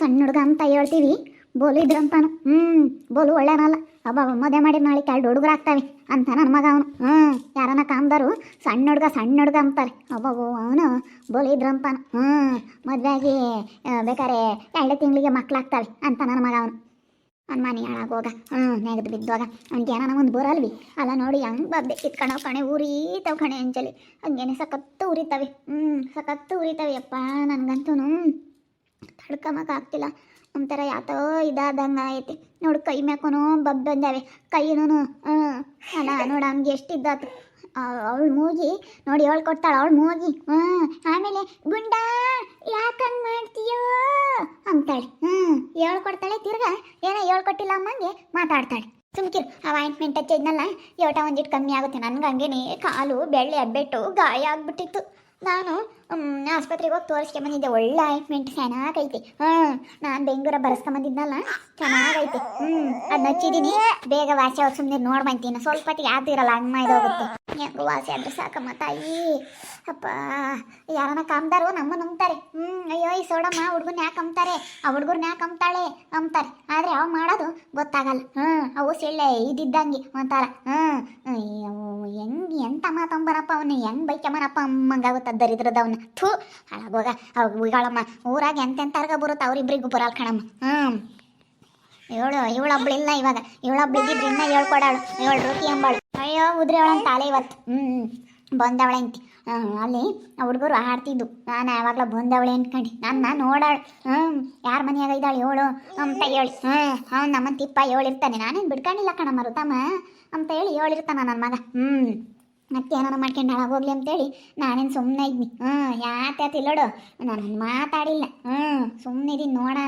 ಸಣ್ಣ ಹುಡುಗ ಅಂತ ಹೇಳ್ತೀವಿ. ಬೋಲು ಇದ್ರಂತಾನು ಹ್ಞೂ ಬೋಲು ಒಳ್ಳೆನಲ್ಲ. ಅಬ್ಬಾ ಮದುವೆ ಮಾಡಿ ನಾಳೆ ಎರಡು ಹುಡುಗರು ಆಗ್ತಾವೆ ಅಂತ ನನ್ನ ಮಗ ಅವನು. ಹ್ಞೂ ಯಾರನ್ನ ಕಾಮ್ದಾರು ಸಣ್ಣ ಹುಡುಗ ಸಣ್ಣ ಹುಡುಗ ಅಂತಾರೆ. ಅಬ್ಬಬ್ಬೋ ಅವನು ಬೋಲು ಇದ್ರಂತಾನು ಹ್ಞೂ ಮದುವೆಯಾಗಿ ಬೇಕಾದ್ರೆ ಎರಡು ತಿಂಗಳಿಗೆ ಮಕ್ಕಳಾಗ್ತಾವೆ ಅಂತ ನನ್ನ ಮಗ ಅವನು. ಅನ್ಮಾನಿ ಮನೆ ಹಾಳಾಗೋಗ ಹ್ಞೂ ನೆಗೆದು ಬಿದ್ದೋಗ. ಅವ್ನಿಗೆ ಏನಾನ ಒಂದು ಬರಲ್ವಿ. ಅಲ್ಲ ನೋಡಿ, ಹಂಗೆ ಬಬ್ಬೆ ಕಿತ್ಕೊಂಡವ್ ಕಣೆ ಉರಿತಾವ ಕಣೆ ಅಂಜಲಿ. ಹಂಗೇನೆ ಸಖತ್ತು ಉರಿತಾವೆ. ಹ್ಞೂ ಸಖತ್ತು ಉರಿತಾವೆ ಅಪ್ಪ ನನಗಂತೂ ತಡ್ಕಮಕ್ಕೆ ಆಗ್ತಿಲ್ಲ. ಒಂಥರ ಯಾತೋ ಇದಾದಂಗೆ ಐತಿ ನೋಡು, ಕೈ ಮ್ಯಾಕೋನು ಬಬ್ಬ ಬಂದಾವೆ. ಕೈನೂ ಅಲ್ಲ ನೋಡು, ಹಂಗೆ ಎಷ್ಟಿದ್ದಾತು. ಅವಳು ಮೂಗಿ, ನೋಡಿ, ಅವಳು ಕೊಡ್ತಾಳೆ, ಅವಳು ಮೂಗಿ. ಹ್ಞೂ. ಆಮೇಲೆ, ಗುಂಡ ಯಾಕಂಗೆ ಮಾಡ್ತೀಯೋ ಅಂತಾಳೆ. ಹ್ಞೂ. ಹೇಳ್ಕೊಡ್ತಾಳೆ ತಿರ್ಗಾ, ಏನೋ ಹೇಳ್ಕೊಟ್ಟಿಲ್ಲ ಅಮ್ಮಂಗೆ ಮಾತಾಡ್ತಾಳೆ. ಸುಮ್ಕಿರು ಆ ಆಯಿಂಟ್ಮೆಂಟ್ ಹಚ್ಚಿದ್ನಲ್ಲ, ಯೋಟ ಒಂದಿಟ್ಟು ಕಮ್ಮಿ ಆಗುತ್ತೆ. ನನ್ಗೆ ಹಂಗೇನೆ ಕಾಲು, ಬೆಳ್ಳಿ, ಅಬ್ಬೆಟ್ಟು ಗಾಯ ಆಗ್ಬಿಟ್ಟಿತ್ತು. ನಾನು ಆಸ್ಪತ್ರೆಗೆ ಹೋಗಿ ತೋರಿಸ್ಕೊಂಬಂದಿದ್ದೆ ಒಳ್ಳೆ ಆಯಿಂಟ್ಮೆಂಟ್ ಚೆನ್ನಾಗೈತೆ. ಹಾಂ, ನಾನು ಬೆಂಗೂರ ಬರ್ಸ್ಕೊಂಬಂದಿದ್ನಲ್ಲ, ಚೆನ್ನಾಗೈತೆ. ಹ್ಞೂ ಅದು ನಚ್ಚಿದ್ದೀನಿ ಬೇಗ ವಾಸಿ ಅವ್ರು ಸುಮ್ಮನೆ ನೋಡ್ಬಂತೀನಿ ಸ್ವಲ್ಪ ಹೊತ್ತಿಗೆ ಇರಲ್ಲ, ಹಂಗೆ ಇದೋಗುತ್ತೆ ಹೆಂಗು ವಾಸಿ ಆದ್ರೆ ಸಾಕಮ್ಮ ತಾಯಿ. ಅಪ್ಪ ಯಾರನ್ನ ಕಾಮ್ದಾರು ನಮ್ಮ ನಂಬ್ತಾರೆ. ಹ್ಞೂ ಅಯ್ಯೋ, ಈ ಸೋಡಮ್ಮ ಹುಡುಗನ ಯಾಕೆ ಅಂಬ್ತಾರೆ? ಆ ಹುಡುಗರ್ನ ಯಾಕೆ ಅಂಬ್ತಾಳೆ? ಅಂಬ್ತಾರೆ. ಆದರೆ ಅವು ಮಾಡೋದು ಗೊತ್ತಾಗಲ್ಲ. ಹ್ಞೂ ಅವು ಸೆಳ್ಳೆ ಇದ್ದಿದ್ದಂಗೆ ಒಂಥರ. ಹ್ಞೂ ಹೆಂಗೆ ಎಂತ ಮಾತಂಬರಪ್ಪ ಅವನು. ಹೆಂಗೆ ಬೈಕಮ್ಮನಪ್ಪ ಅಮ್ಮಂಗಾಗುತ್ತೆ ದರಿದ್ರದ ಅವನ್ನ ಥೂ ಹಾಳಾಗೋಗ ಅವ್ ಉಗಳಮ್ಮ ಊರಾಗ ಎಂತೆಂತಾರ್ಗ ಬರುತ್ತೆ ಅವ್ರಿಬ್ರಿಗೂ ಬರಲ್ಲ ಕಣಮ್ಮ. ಹ್ಞೂ ಇವಳು ಇವಳೊಬ್ಳಿಲ್ಲ ಇವಾಗ. ಇವಳೊಬ್ಳಿಗಿದ್ರೆ ಇನ್ನ ಹೇಳ್ಕೊಡಾಳು. ಇವಳು ರೋಟಿ ಅಂಬಾಳು. ಅಯ್ಯೋ, ಉದ್ರಿ ಅವಳಂತ ತಾಲೆ ಇವತ್ತು. ಹ್ಞೂ ಬಂದವಳೆ ಅಂತಿ. ಹ್ಞೂ ಅಲ್ಲಿ ಹುಡುಗರು ಆಡ್ತಿದ್ದು ನಾನು ಯಾವಾಗಲೂ ಬಂದವಳೆ ಅನ್ಕಂಡು. ನನ್ನ ನೋಡಾಳು ಹ್ಞೂ ಯಾರ ಮನೆಯಾಗ ಇದ್ದಾಳೆ ಇವಳು ಅಂತ ಹೇಳಿ. ಹ್ಞೂ ಅವ್ನು ತಿಪ್ಪ ಹೇಳಿರ್ತಾನೆ. ನಾನೇನು ಬಿಡ್ಕೊಂಡಿಲ್ಲ ಕಣಮ್ಮ, ರುತಮ್ಮ. ಅಂತ ಹೇಳಿ ಹೇಳಿರ್ತಾನ ನನ್ನ ಮಗ. ಹ್ಞೂ ಮತ್ತೆ ಏನಾರು ಮಾಡ್ಕೊಂಡು ಹಾಳಾಗೋಗ್ಲಿ ಅಂತೇಳಿ ನಾನೇನು ಸುಮ್ಮನೆ ಇದ್ನಿ. ಹ್ಞೂ ಯಾತ್ಯಾತ ಇಲ್ಲೋಡು. ನಾನು ಮಾತಾಡಿಲ್ಲ. ಹ್ಞೂ ಸುಮ್ಮನೆ ಇದೀನಿ ನೋಡೋಣ.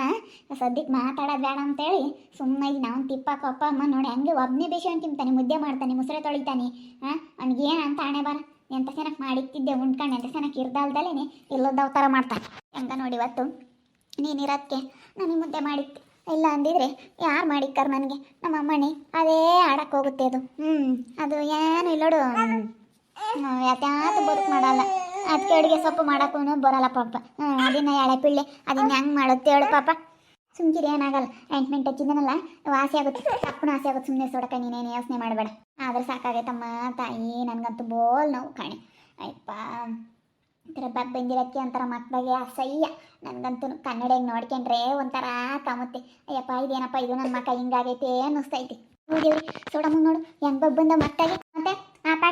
ಸದ್ಯಕ್ಕೆ ಮಾತಾಡೋದು ಬೇಡ ಅಂತೇಳಿ ಸುಮ್ಮನೆ ಇದೀನಿ. ಅವ್ನು ತಿಪ್ಪ ಕಪ್ಪ ಅಮ್ಮ ನೋಡಿ ಹಂಗೆ ಒಬ್ಬನೇ ಬೇಷನ್ ತಿಂತಾನೆ, ಮುದ್ದೆ ಮಾಡ್ತಾನೆ, ಮುಸ್ರೆ ತೊಳಿತಾನೆ. ಹಾಂ ಅವ್ನಿಗೇನು ಅಂತ ಹಣೆ ಬರ. ಎಂಥ ಚೆನ್ನಾಗಿ ಮಾಡಿಕ್ತಿದ್ದೆ ಉಂಡ್ಕೊಂಡು ಎಂಥ ಚೆನ್ನಾಗಿ ಇರ್ದಲ್ದಲೇ ಇಲ್ಲದ ಥರ ಮಾಡ್ತಾನೆ ಹೆಂಗ ನೋಡಿ ಇವತ್ತು? ನೀನಿರೋದಕ್ಕೆ ನನಗೆ ಮುದ್ದೆ ಮಾಡಿತ್ತು ಇಲ್ಲ ಅಂದಿದ್ರೆ ಯಾರು ಮಾಡಿಕ್ಕಾರ ನನಗೆ? ನಮ್ಮ ಅಮ್ಮಣ್ಣಿ ಅದೇ ಆಡಕ್ಕೆ ಹೋಗುತ್ತೆ ಅದು. ಹ್ಞೂ ಅದು ಏನು ಇಲ್ಲೋಡು. ಯಾತ್ಯಾತು ಬದುಕು ಮಾಡಲ್ಲ. ಅದಕ್ಕೆ ಅಡುಗೆ ಸೊಪ್ಪು ಮಾಡೋಕ್ಕೂ ಬರಲ್ಲ ಪಾಪ. ಅದನ್ನ ಎಳೆ ಪಿಳ್ಳೆ, ಅದನ್ನ ಹೆಂಗೆ ಮಾಡುತ್ತೆ ಹೇಳು ಪಾಪ. ಸುಮ್ಕಿರಿ ಏನಾಗಲ್ಲ. ಆಯಿಂಟ್ಮೆಂಟ್ ಹಚ್ಚಿದನಲ್ಲ ವಾಸಿ ಆಗುತ್ತೆ. ಅಪ್ಪನ ವಾಸಿ ಆಗುತ್ತೆ. ಸುಮ್ಮನೆ ಸೊಡಕ ನೀನೇನು ಯೋಚನೆ ಮಾಡಬೇಡ. ಆದ್ರೆ ಸಾಕಾಗೈತಮ್ಮ ತಾಯಿ, ನನಗಂತೂ ಬೋಲ್ ನೋವು ಕಾಣೆ. ಅಯ್ಯಪ್ಪ. ಒಂಥರ ಬಗ್ ಬಂದಿರಕ್ಕೆ ಒಂಥರ ಮಕ್ಕಳಿಗೆ ಅಸಹ್ಯ. ನನಗಂತೂ ಕನ್ನಡಿಗೆ ನೋಡ್ಕೊಂಡ್ರೆ ಒಂಥರ ಕಾಮುತ್ತೆ. ಅಯ್ಯಪ್ಪ, ಇದೇನಪ್ಪ, ಇದು ನನ್ನ ಮಕ್ಕ ಹಿಂಗಾಗೈತೆ ಅನ್ನಿಸ್ತೈತಿ ಹೋಗಿವ್ರಿ ಸೋಡಮ್ಮ ನೋಡು. ಹೆಂಗ್ ಬಂದ ಮಕ್ಕಳಿಗೆ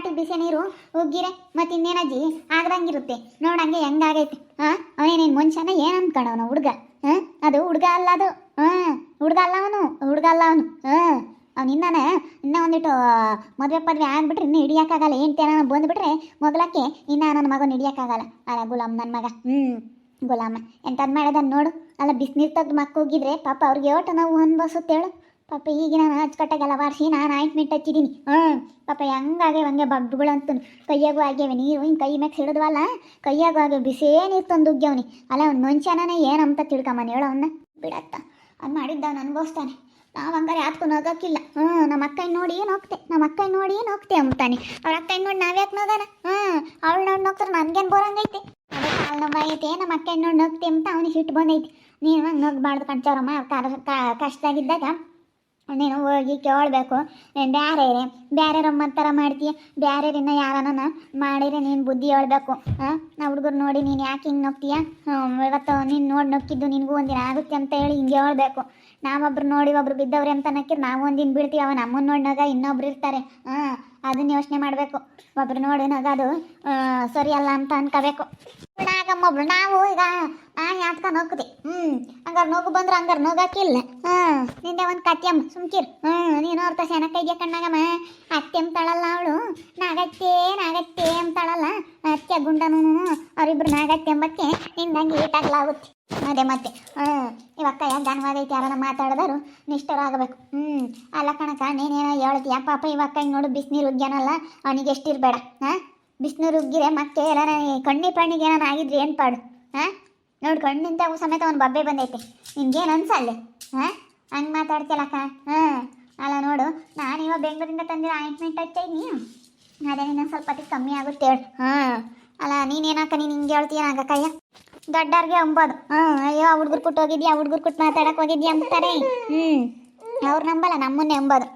ಪಾಟಿಗೆ ಬಿಸಿ ನೀರು, ಉಗ್ಗಿರೆ ಮತ್ತೆ ಇನ್ನೇನಜ್ಜಿ ಆಗ್ದಂಗಿರುತ್ತೆ. ನೋಡಂಗೆ ಹೆಂಗಾಗೈತೆ. ಹಾಂ ಅವನೇನೇನು ಮನುಷ್ಯನ ಏನು ಅನ್ಕೊಂಡವನು ಹುಡುಗ? ಹಾಂ ಅದು ಹುಡುಗ ಅಲ್ಲ ಅದು. ಹಾಂ ಹುಡುಗ ಅಲ್ಲ ಅವನು. ಹುಡುಗ ಅಲ್ಲ ಅವನು. ಹಾಂ ಅವ್ನು ಇನ್ನನೇ ಇನ್ನ ಒಂದಿಟ್ಟು ಮದುವೆ ಪದ್ವೆ ಆಗ್ಬಿಟ್ರೆ ಇನ್ನೂ ಹಿಡಿಯೋಕ್ಕಾಗಲ್ಲ. ಹೆಂಡ್ತಿ ನಾನು ಬಂದುಬಿಟ್ರೆ ಮೊದಲಕ್ಕೆ ಇನ್ನ ನನ್ನ ಮಗನ ಹಿಡಿಯೋಕ್ಕಾಗಲ್ಲ. ಅಲ್ಲ, ಗುಲಾಮ್ ನನ್ನ ಮಗ. ಹ್ಞೂ ಗುಲಾಮ. ಎಂಥದ್ದು ಮಾಡೋದನ್ನು ನೋಡು. ಅಲ್ಲ, ಬಿಸಿನೀರು ತೆಗೆದು ಮಕ್ಕ ಹೋಗಿದ್ರೆ ಪಾಪ ಅವ್ರಿಗೆ ಒಟ್ಟು ನಾವು ಅನ್ಬಸುತ್ತೇಳು ಪಾಪ ಈಗ ನಾನು ಅಚ್ಚುಕಟ್ಟಾಗೆಲ್ಲ ವಾರಿಸಿ ನಾನು ಆಯಿಂಟ್ಮೆಂಟ್ ಹಚ್ಚಿದ್ದೀನಿ ಹ್ಞೂ, ಪಾಪ, ಹೆಂಗಾಗೆ ಹಂಗೆ ಬಗ್ಗುಗಳಂತು ಕೈಯಾಗೂ ಆಗ್ಯಾವೆ ನೀರು ಹಿಂಗೆ ಕೈ ಮ್ಯಾಗ ಸಿಡಿದ್ವಲ್ಲ, ಕೈಯಾಗೂ ಆಗ್ಯಾವ ಬಿಸೇ ನೀರು ತಂದು ಉಗ್ಗ್ಯವನಿ ಅಲ್ಲ, ಅವ್ನು ಮನುಷ್ಯನೇ ಏನಂತ ತಿಳ್ಕೊಂಬನ ಹೇಳೋ ಅವನ್ನ ಬಿಡತ್ತ, ಅದು ಮಾಡಿದ್ದವನು ಅನ್ಭವಿಸ್ತಾನೆ. ನಾವು ಹಂಗಾರೆ ಯಾತ್ಕು ನಗೋಕ್ಕಿಲ್ಲ ಹ್ಞೂ ನಮ್ಮ ಅಕ್ಕನ ನೋಡಿ ಏನು ಹೋಗ್ತೆ ನಮ್ಮ ಅಕ್ಕನ ನೋಡಿ ಏನು ಹೋಗ್ತೆ ಅಂತಾನೆ ಅವ್ರ ಅಕ್ಕನ ನೋಡಿ ನಾವ್ಯಾಕೆ ನೋಗೋಣ ಹ್ಞೂ, ಅವಳು ನೋಡಿ ನೋಗ್ತಾರೆ, ನನಗೇನು ಬೋರಂಗೈತೆ? ಅದೇ ಕಾಲು ನಮ್ಮ ಅಕ್ಕನ ನೋಡಿ ನೋಗ್ತೆ ಅಂತ ಅವ್ನಿಗೆ ಸಿಟ್ಟು ಬಂದೈತಿ. ನೀನು ಹಂಗೆ ನೋಗ್ಬಾರ್ದು ಕಣ್ಚಾರಮ್ಮ ಕಷ್ಟದಾಗಿದ್ದಾಗ ನೀನು ಹೋಗಿ ಕೇಳಬೇಕು. ಬ್ಯಾರೆ ಬ್ಯಾರೆ ರಮ್ಮಂತರ ಮಾಡ್ತೀಯ. ಬ್ಯಾರೆರಿನ್ನ ಯಾರನ್ನ ಮಾಡಿದ್ರೆ ನೀನು ಬುದ್ಧಿ ಹೇಳ್ಬೇಕು. ಹಾಂ? ಹುಡುಗರು ನೋಡಿ ನೀನು ಯಾಕೆ ಹಿಂಗೆ ನಗ್ತೀಯ ಹ್ಞೂ ಇವತ್ತು ನೀನು ನೋಡಿ ನಕ್ಕಿದ್ದು ನಿನಗೂ ಒಂದಿನ ಆಗುತ್ತೆ ಅಂತ ಹೇಳಿ ಹಿಂಗೆ ಹೇಳ್ಬೇಕು. ನಾವೊಬ್ರು ನೋಡಿ ಒಬ್ರು ಬಿದ್ದವ್ರೆ ಅಂತ ಅನ್ನಕ್ಕೆ ನಾವು ಒಂದಿನ ಬೀಳ್ತೀವಿ. ಅವ ನಮ್ಮನ್ನ ನೋಡಿನಾಗ ಇನ್ನೊಬ್ರು ಇರ್ತಾರೆ. ಹಾಂ ಅದನ್ನ ಯೋಚನೆ ಮಾಡಬೇಕು. ಒಬ್ರು ನೋಡಿನಾಗ ಅದು ಆ, ಸರಿ ಅಲ್ಲ ಅಂತ ಅನ್ಕೋಬೇಕು. ಒಬ್ರು ನಾವು ಈಗ ನಾನು ಯಾತ್ಕ ನೋಕ್ತಿ ಹ್ಞೂ ಹಂಗಾರೆ ನೋಗು ಬಂದ್ರೆ ಹಂಗಾರೆ ನೋಗಾಕಿಲ್ಲ. ಹಾಂ ನಿಂದೆ ಒಂದು ಕತ್ಯಮ್ಮ ಸುಮ್ಕಿರ್. ಹ್ಮ್ ನೀನು ಅರ್ಥ ಏನಕ್ಕ ಇದೆಯಾ ಕಣ್ಣಾಗಮ್ಮ ಅತ್ತೆ ಅಂತಾಳಲ್ಲ ಅವಳು. ನಾಗತ್ತೆ ನಾಗತ್ತೆ ಅಂತಾಳಲ್ಲ. ಅತ್ತೆ ಗುಂಡನೂ ಅವರಿಬ್ರು ನಾಗತ್ತೆ ಎಂಬಕ್ಕೆ ನಿಂದಂಗೆ ಏಟಾಗ್ಲಾಗುತ್ತೆ. ಅದೇ ಮತ್ತೆ. ಹ್ಞೂ ಇವಕ್ಕ ಗನವಾದೈತಿ ಯಾರನ್ನ ಮಾತಾಡಿದರು ನಿಷ್ಠರಾಗಬೇಕು. ಹ್ಞೂ ಅಲ್ಲ ಕಣಕ ನೀನೇನೋ ಹೇಳ್ತೀಯ? ಪಾಪ ಇವಕ್ಕ ಹಿಂಗೆ ನೋಡು, ಬಿಸಿನೀರು ಉಗ್ಯಾನಲ್ಲ ಅವನಿಗೆ ಎಷ್ಟಿರಬೇಡ ಹಾಂ? ಬಿಸಿನೀರು ಉಗ್ಗಿರೆ ಮತ್ತೆ ಎಲ್ಲಾರ ಕಣ್ಣಿ ಪಣ್ಣಿಗೆ ಏನಾರು ಆಗಿದ್ರಿ ಏನು ಪಾಡು? ಹಾಂ? ನೋಡಿ ಕಣ್ಣಿಂದ ಸಮೇತ ಒಂದು ಬಬ್ಬೆ ಬಂದೈತೆ. ನಿನ್ಗೇನು ಅನ್ಸಲ್ಲ? ಹಾಂ? ಹಂಗೆ ಮಾತಾಡ್ತೀಯಲ್ಲಕ್ಕ ಹಾಂ. ಅಲ್ಲ ನೋಡು, ನಾನು ಇವಾಗ ಬೆಂಗಳೂರಿಂದ ತಂದಿರೋ ಆಯಿಂಟ್ಮೆಂಟ್ ಹಚ್ಚೈನಿ ಅದೇ ಇನ್ನೊಂದು ಸ್ವಲ್ಪ ಕಮ್ಮಿ ಆಗುತ್ತೆ ಹೇಳು. ಹಾಂ. ಅಲ್ಲ ನೀನೇನಕ್ಕ ನೀನು ಹಿಂಗೆ ಹೇಳ್ತೀಯ ನಾಗಕ್ಕಯ್ಯ? ದೊಡ್ಡವ್ರಿಗೆ ಅಂಬೋದು. ಹ್ಞೂ ಅಯ್ಯೋ, ಆ ಹುಡ್ಗರು ಕೊಟ್ಟು ಹೋಗಿದ್ಯಾ ಹುಡುಗರು ಕೊಟ್ಟು ಮಾತಾಡಕ್ಕೆ ಹೋಗಿದ್ಯಾ ಅಂತಾರೆ. ಹ್ಞೂ ಅವ್ರು ನಂಬಲ್ಲ, ನಮ್ಮನ್ನೇ ಅಂಬೋದು.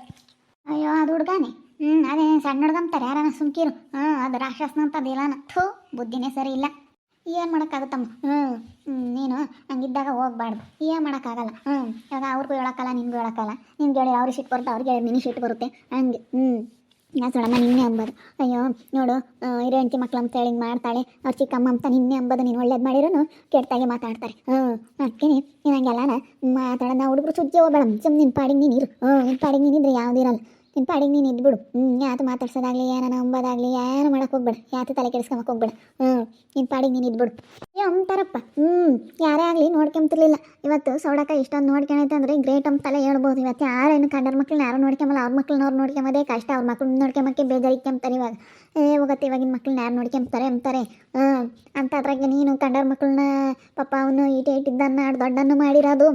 ಅಯ್ಯೋ, ಅದು ಹುಡುಗಾನೆ. ಹ್ಞೂ ಅದೇ ಸಣ್ಣ ಹುಡ್ಗಂತಾರೆ ಯಾರನ ಸುಮ್ಕಿರು. ಹ್ಞೂ ಅದು ರಾಕ್ಷಸನ ಅಂತದ್ದು ಥೂ, ಬುದ್ಧಿನೇ ಸರಿ ಇಲ್ಲ. ಏನು ಮಾಡೋಕ್ಕಾಗುತ್ತಮ್ಮ? ಹ್ಞೂ ನೀನು ಹಂಗಿದ್ದಾಗ ಹೋಗ್ಬಾರ್ದು. ಏನು ಮಾಡೋಕ್ಕಾಗಲ್ಲ? ಹ್ಞೂ ಇವಾಗ ಅವ್ರಿಗೂ ಹೇಳೋಕ್ಕಲ್ಲ ನಿನ್ಗೂ ಹೇಳೋಕ್ಕಲ್ಲ ನಿನ್ಗೆ ಹೇಳಿ ಅವ್ರಿಗೆ ಸಿಟ್ಟು ಬರುತ್ತೆ, ಅವ್ರಿಗೆ ಹೇಳಿ ನಿನಗೆ ಸಿಟ್ಟು ಬರುತ್ತೆ. ಹಂಗೆ ಹ್ಞೂ ನಾ ಸೊಳಮ್ಮ ನಿನ್ನೆ ಅಂಬೋದು. ಅಯ್ಯೋ, ನೋಡು ಹಿರಿಯ ಹೆಂಡತಿ ಮಕ್ಳು ಅಂತ ಹೇಳಿ ಮಾಡ್ತಾಳೆ. ಅವ್ರ ಚಿಕ್ಕಮ್ಮ ಅಂತ ನಿನ್ನೆ ಅಂಬೋದು, ನೀನು ಒಳ್ಳೇದು ಮಾಡಿರೋನು ಕೆಟ್ಟಾಗೆ ಮಾತಾಡ್ತಾರೆ. ಹ್ಞೂ ಅದಕ್ಕೆ ನೀನು ಹಂಗೆಲ್ಲನ ಮಾತಾಡೋಣ ಹುಡುಗರು ಸುದ್ದಿ ಹೋಗ್ಬೇಡ ಸುಮ್ಮನೆ ನಿನ್ನ ಪಾಡಿಗೆ ನೀನು ಇರು. ಹ್ಞೂ ನಿನ್ನ ಪಾಡಿಗೆ ನೀನಿದ್ರೆ ಯಾವುದಿರಲ್ಲ ನಿನ್ನ ಪಾಡಿಗೆ ನೀನು ಇದ್ಬಿಡು ಹ್ಞೂ ಯಾತು ಮಾತಾಡ್ಸೋದಾಗಲಿ ಏನಾನ ಅಂಬೋದಾಗಲಿ ಏನು ಮಾಡೋಕೆ ಹೋಗ್ಬೇಡ. ಯಾತು ತಲೆ ಕೆಡಿಸ್ಕೊಂಬಕ್ಕೆ ಹೋಗ್ಬೇಡ. ಹ್ಞೂ ನಿನ್ನ ಪಾಡಿಗೆ ನೀನು ಇದ್ಬಿಡು ಏ ಅಂತಾರಪ್ಪ ಹ್ಞೂ ಯಾರೇ ಆಗಲಿ ನೋಡ್ಕೊಂತಿರ್ಲಿಲ್ಲ ಇವತ್ತು ಸೌಡಕ ಇಷ್ಟೊಂದು ನೋಡ್ಕೊಳೈತೆ ಅಂದ್ರೆ ಗ್ರೇಟ್ ಅಂತ ತಲೆ ಹೇಳ್ಬೋದು. ಇವತ್ತು ಯಾರೇನು ಕಂಡರ ಮಕ್ಳನ್ನ ಯಾರು ನೋಡ್ಕೊಂಬಲ್ಲ? ಅವ್ರ ಮಕ್ಳನ್ನ ಅವ್ರು ನೋಡ್ಕೊಂಬೋದೇ ಕಷ್ಟ. ಅವ್ರ ಮಕ್ಳನ್ನ ನೋಡ್ಕೊಂಬಕ್ಕೆ ಬೇಜಾರಿಕ್ಕೊಂತಾರೆ ಇವಾಗ. ಏ, ಹೋಗತ್ತೆ ಇವಾಗಿನ ಮಕ್ಳನ್ನ ಯಾರು ನೋಡ್ಕೊಂತಾರೆ ಅಂತಾರೆ ಹ್ಞೂ ಅಂತ ಅದ್ರಾಗೆ ನೀನು ಕಂಡರ ಮಕ್ಳನ್ನ ಪಾಪ ಅವನು ಈಟೆ ಇಟ್ಟಿದ್ದನ್ನ ದೊಡ್ಡನ್ನು ಮಾಡಿರೋದು.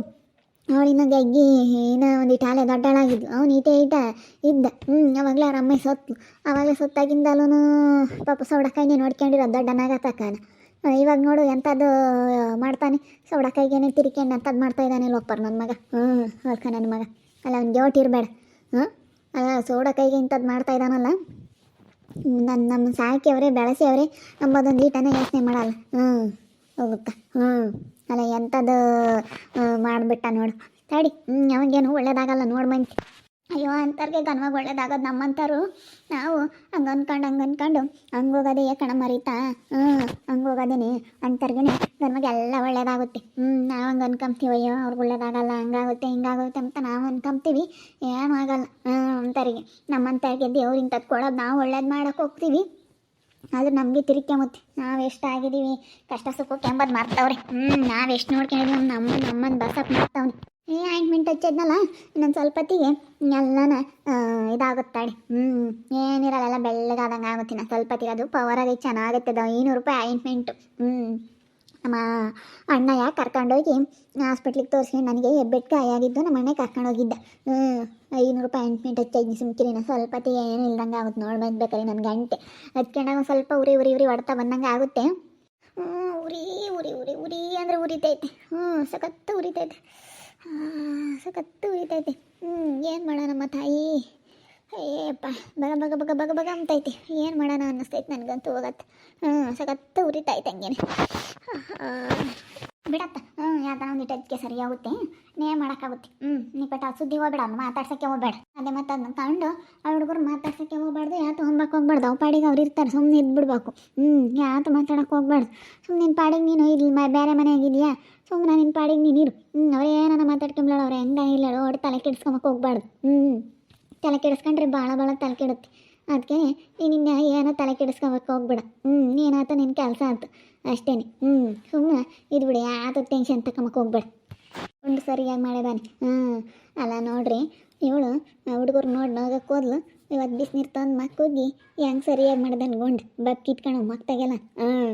ಅವಳಿನ ಗಗ್ಗಿ ಏನ ಒಂದು ಇಟಾಲೆ ದೊಡ್ಡಳಾಗಿದ್ಲು. ಅವನು ಈಟೆ ಈಟ ಇದ್ದ. ಹ್ಞೂ ಅವಾಗಲೇ ಅವ್ರ ಅಮ್ಮ ಸೊತ್ತು. ಅವಾಗಲೇ ಸೊತ್ತಾಗಿಂದಲೂ ಪಾಪ ಸೌಡಕಾಯಿನೇ ನೋಡ್ಕೊಂಡಿರೋ ದೊಡ್ಡನಾಗತ್ತಕ್ಕನ ಇವಾಗ ನೋಡು ಎಂಥದ್ದು ಮಾಡ್ತಾನೆ. ಸೌಡಕಾಯಿಗೇನೆ ತಿರ್ಕೊಂಡು ಅಂಥದ್ದು ಮಾಡ್ತಾ ಇದ್ದಾನೆ ಲೋಪರ್ ನನ್ನ ಮಗ. ಹ್ಞೂ ಅಲ್ಕ ನನ್ನ ಮಗ. ಅಲ್ಲ, ಅವ್ನು ಜೋಟ್ ಇರಬೇಡ. ಹ್ಞೂ ಅಲ್ಲ, ಸೌಡಕಾಯಿಗೆ ಇಂಥದ್ದು ಮಾಡ್ತಾ ಇದ್ದಾನಲ್ಲ. ನನ್ನ ನಮ್ಮ ಸಾಕಿಯವ್ರೆ ಅವರೇ ನಂಬದೊಂದು ಈಟನೇ ಯೋಚನೆ ಮಾಡಲ್ಲ. ಹ್ಞೂ ಹೋಗುತ್ತಾ. ಹ್ಞೂ ಅಲ್ಲ ಎಂಥದ್ದು ಮಾಡಿಬಿಟ್ಟ ನೋಡು. ತಡಿ ಹ್ಞೂ ಅವಾಗೇನು ಒಳ್ಳೇದಾಗಲ್ಲ, ನೋಡು ಮಂದಿ ಅಯ್ಯೋ ಅಂಥವ್ರಿಗೆ ಗನ್ವಾಗ ಒಳ್ಳೇದಾಗೋದು ನಮ್ಮಂಥವ್ರು ನಾವು ಹಂಗೆ ಅನ್ಕೊಂಡು ಹಂಗೆ ಅಂದ್ಕೊಂಡು ಹಂಗೆ ಹೋಗೋದೇ ಕಣ ಮರೀತಾ ಹ್ಞೂ ಹಂಗೆ ಹೋಗೋದೇನೆ ಅಂಥವ್ರಿಗೆ ಗನ್ವಾಗ ಎಲ್ಲ ಒಳ್ಳೇದಾಗುತ್ತೆ. ಹ್ಞೂ ನಾವು ಹಂಗೆ ಅನ್ಕೊಂತೀವಿ ಅಯ್ಯೋ, ಅವ್ರಿಗೆ ಒಳ್ಳೇದಾಗಲ್ಲ, ಹಂಗಾಗುತ್ತೆ, ಹಿಂಗಾಗುತ್ತೆ ಅಂತ ನಾವು ಅನ್ಕೊಂತೀವಿ ಏನೂ ಆಗಲ್ಲ. ಹ್ಞೂ ಅಂಥವ್ರಿಗೆ ನಮ್ಮಂಥವ್ರಿಗೆ ದೇವ್ರು ಇಂಥದ್ದು ಕೊಡೋದು ನಾವು ಒಳ್ಳೇದು ಮಾಡೋಕೆ ಹೋಗ್ತೀವಿ. ಆದ್ರೆ ನಮಗೆ ಮುತ್ತೆ. ನಾವು ಎಷ್ಟು ಆಗಿದ್ದೀವಿ ಕಷ್ಟ ಸುಖಕ್ಕೆ ಎಂಬದು ಮಾಡ್ತಾವ್ರೆ. ಹ್ಞೂ ನಾವು ಎಷ್ಟು ನೋಡ್ಕೊಂಡಿದ್ದೀವಿ ನಮ್ಮ ನಮ್ಮನ್ನು ಬಸಪ್ ಮಾಡ್ತಾವ್ನಿ. ಏ ಆಯಿಂಟ್ಮೆಂಟ್ ಹಚ್ಚಿದ್ನಲ್ಲ? ಇನ್ನೊಂದು ಸ್ವಲ್ಪ ಹೊತ್ತಿಗೆ ಎಲ್ಲನ ಇದಾಗುತ್ತಾಳೆ ಹ್ಞೂ ಏನಿರಲ್ಲ ಬೆಳ್ಳಗಾದಂಗೆ ಆಗುತ್ತೆ ನಾ ಸ್ವಲ್ಪ ಹೊತ್ತಿಗೆ ಅದು ಪವರಾಗಿ ಚೆನ್ನಾಗುತ್ತೆ ಅದು ಐನೂರು ರೂಪಾಯಿ ಆಯಿಂಟ್ಮೆಂಟು ಹ್ಞೂ ನಮ್ಮ ಅಣ್ಣ ಯಾಕೆ ಕರ್ಕೊಂಡೋಗಿ ಹಾಸ್ಪಿಟ್ಲಿಗೆ ತೋರಿಸ್ಕೊಂಡು ನನಗೆ ಹೆಬ್ಬೆಟ್ಟು ಆಗಿದ್ದು ನಮ್ಮ ಅಣ್ಣ ಕರ್ಕೊಂಡೋಗಿದ್ದ ಐನೂರು ರೂಪಾಯಿ ಆಯಿಂಟ್ಮೆಂಟ್ ಹಚ್ಚೈದು ಸುಮ್ಕಿರಿನ. ಸ್ವಲ್ಪ ಏನು ಇಲ್ದಂಗೆ ಆಗುತ್ತೆ ನೋಡ್ಬೇಕು ಬೇಕಾದ್ರೆ ನನ್ನ ಗಂಟೆ. ಹಚ್ಕೊಂಡಾಗ ಸ್ವಲ್ಪ ಉರಿ ಉರಿ ಉರಿ ಹೊಡ್ತಾ ಬಂದಂಗೆ ಆಗುತ್ತೆ. ಹ್ಞೂ ಉರಿ ಉರಿ ಉರಿ ಉರಿ ಅಂದರೆ ಉರಿತೈತೆ. ಹ್ಞೂ ಸಖತ್ತು ಉರಿತೈತೆ. ಸಖತ್ತು ಉರಿತೈತೆ. ಹ್ಞೂ ಏನು ಮಾಡೋಣಮ್ಮ ತಾಯಿ? ಅಯ್ಯಪ್ಪ ಬಗ ಬಗ ಬಗ ಬಗ ಬಗ ಅಂತೈತಿ. ಏನು ಮಾಡೋಣ ಅನ್ನಿಸ್ತೈತಿ ನನಗಂತೂ ಹೋಗತ್ತೆ. ಹ್ಞೂ ಸಖತ್ತು ಉರಿತಾಯ್ತು ಹಂಗೇನೆ. ಬಿಡತ್ತ ಹ್ಞೂ ಯಾವ್ದಾರ ಒಂದು ಇಟ್ಟಕ್ಕೆ ಸರಿ ಆಗುತ್ತೆ. ನೇ ಮಾಡೋಕ್ಕಾಗುತ್ತೆ. ಹ್ಞೂ ನೀ ಪಟ್ಟ ಸುದ್ದಿ ಹೋಗ್ಬೇಡ ಅವ್ನು, ಮಾತಾಡ್ಸೋಕ್ಕೆ ಹೋಗ್ಬೇಡ. ಅದೇ ಮತ್ತೆ ಅದನ್ನ ತಗೊಂಡು ಆ ಹುಡುಗರು ಮಾತಾಡ್ಸೋಕ್ಕೆ ಹೋಗ್ಬಾರ್ದು, ಯಾತು ಹೊಂಬಕ್ಕೆ ಹೋಗ್ಬಾರ್ದು. ಅವು ಪಾಡಿಗೆ ಅವ್ರು ಇರ್ತಾರೆ ಸುಮ್ಮನೆ ಇದ್ಬಿಡ್ಬೇಕು. ಹ್ಞೂ ಯಾತು ಮಾತಾಡೋಕೆ ಹೋಗ್ಬಾರ್ದು. ಸುಮ್ಮನೆ ನಿನ್ನ ಪಾಡಿಗೆ ನೀನು ಇಲ್ಲಿ ಮ ಬೇರೆ ಮನೆಯಾಗಿದೆಯಾ ಸುಮ್ಮನೆ ನಿನ್ನ ಪಾಡಿಗೆ ನೀನು ಇರು. ಹ್ಞೂ ಅವ್ರು ಏನಾರ ಮಾತಾಡ್ಕೊಂಬಿಡೋಳು ಅವ್ರು ಹೆಂಗ ಇಲ್ಲ ಅವ್ರ ತಲೆ ಕೆಡ್ಸ್ಕೊಂಬಕ್ಕೆ ಹೋಗ್ಬಾರ್ದು. ಹ್ಞೂ ತಲೆ ಕೆಡಿಸ್ಕೊಂಡ್ರೆ ಭಾಳ ಭಾಳ ತಲೆ ಕೆಡುತ್ತೆ. ಅದಕ್ಕೆ ನೀನಿನ್ನ ಏನೋ ತಲೆ ಕೆಡಿಸ್ಕೊಬೇಕು ಹೋಗ್ಬಿಡ. ಹ್ಞೂ ನೀನಾತ ನಿನ್ನ ಕೆಲಸ ಆಯ್ತು. ಅಷ್ಟೇ ಹ್ಞೂ ಸುಮ್ಮನೆ ಇದು ಬಿಡಿ, ಯಾವುದು ಟೆನ್ಷನ್ ತಕೊಂಬಕ್ಕೆ ಹೋಗ್ಬೇಡ. ಒಂದು ಸರಿಯಾಗಿ ಮಾಡಿದಾನೆ ಹ್ಞೂ ಅಲ್ಲ ನೋಡ್ರಿ, ಇವಳು ಹುಡುಗರು ನೋಡಿ ನೋಗಕ್ಕೆ ಹೋದ್ಲು. ಇವತ್ತು ಬಿಸಿನೀರು ತಂದು ಮಕ್ಕೋಗಿ ಹೆಂಗೆ ಸರಿಯಾಗಿ ಮಾಡಿದಾನೆ ಗೊಂಡು ಬದುಕಿಟ್ಕೊಂಡು ಮಕ್ತಾಗೆಲ್ಲ ಹಾಂ